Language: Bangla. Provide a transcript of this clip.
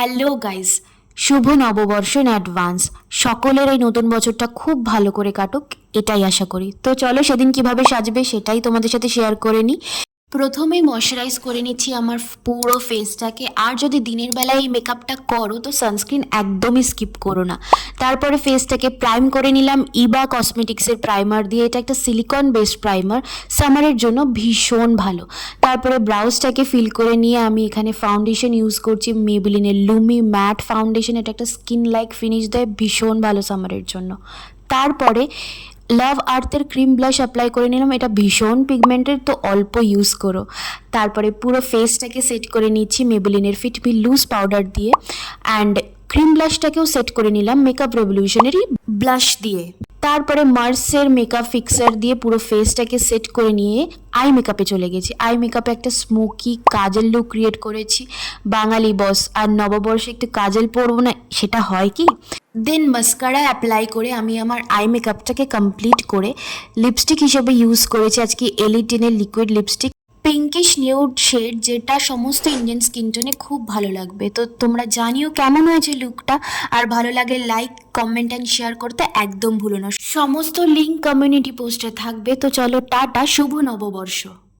হ্যালো গাইস শুভ নববর্ষ ইন অ্যাডভান্স সকলের এই নতুন বছরটা খুব ভালো করে কাটুক, এটাই আশা করি। তো চলো সেদিন কীভাবে সাজবে সেটাই তোমাদের সাথে শেয়ার করে নিই। প্রথমেই ময়শ্চারাইজ করে নিচ্ছি আমার পুরো ফেসটাকে আর যদি দিনের বেলায় এই মেকআপটা করো, তো সানস্ক্রিন একদমই স্কিপ করো না। তারপরে ফেসটাকে প্রাইম করে নিলাম ইবা কসমেটিক্সের প্রাইমার দিয়ে। এটা একটা সিলিকন বেসড প্রাইমার সামারের জন্য ভীষণ ভালো। তারপরে ব্রাউজটাকে ফিল করে নিয়ে আমি এখানে ফাউন্ডেশন ইউজ করছি মেবিলিনের লুমি ম্যাট ফাউন্ডেশন এটা একটা স্কিন লাইক ফিনিশ দেয়, ভীষণ ভালো সামারের জন্য। তারপরে লাভ আর্থের ক্রিম ব্লাশ অ্যাপ্লাই করে নিলাম। এটা ভীষণ পিগমেন্টেড তো অল্প ইউজ করো। তারপরে পুরো ফেসটাকে সেট করে নিচ্ছি মেবেলিনের ফিট মি লুজ পাউডার দিয়ে। অ্যান্ড ক্রিম ব্লাশটাকেও সেট করে নিলাম মেকআপ রেভলিউশনারি ব্লাশ দিয়ে। তারপরে মার্সের মেকআপ ফিক্সার দিয়ে পুরো ফেসটাকে সেট করে নিয়ে আই মেকআপে চলে গেছি। আই মেকআপে একটা স্মোকি কাজল লুক ক্রিয়েট করেছি। বাঙালি বস আর নববর্ষে একটু কাজল পরবো না, সেটা হয় কি? দেন মাস্কারা অ্যাপ্লাই করে আমি আমার আই মেকআপটাকে কমপ্লিট করে লিপস্টিক হিসেবে ইউজ করেছি। আজকে এলিটেনের liquid lipstick pinkish nude shade যেটা সমস্ত ইন্ডিয়ান স্কিন টোনে খুব ভালো লাগবে। তো তোমরা জানিও কেমন হয়েছে লুকটা আর ভালো লাগে লাইক কমেন্ট অ্যান্ড শেয়ার করতে একদম ভুলো না। সমস্ত লিঙ্ক কমিউনিটি পোস্টে থাকবে। তো চলো টাটা, শুভ নববর্ষ।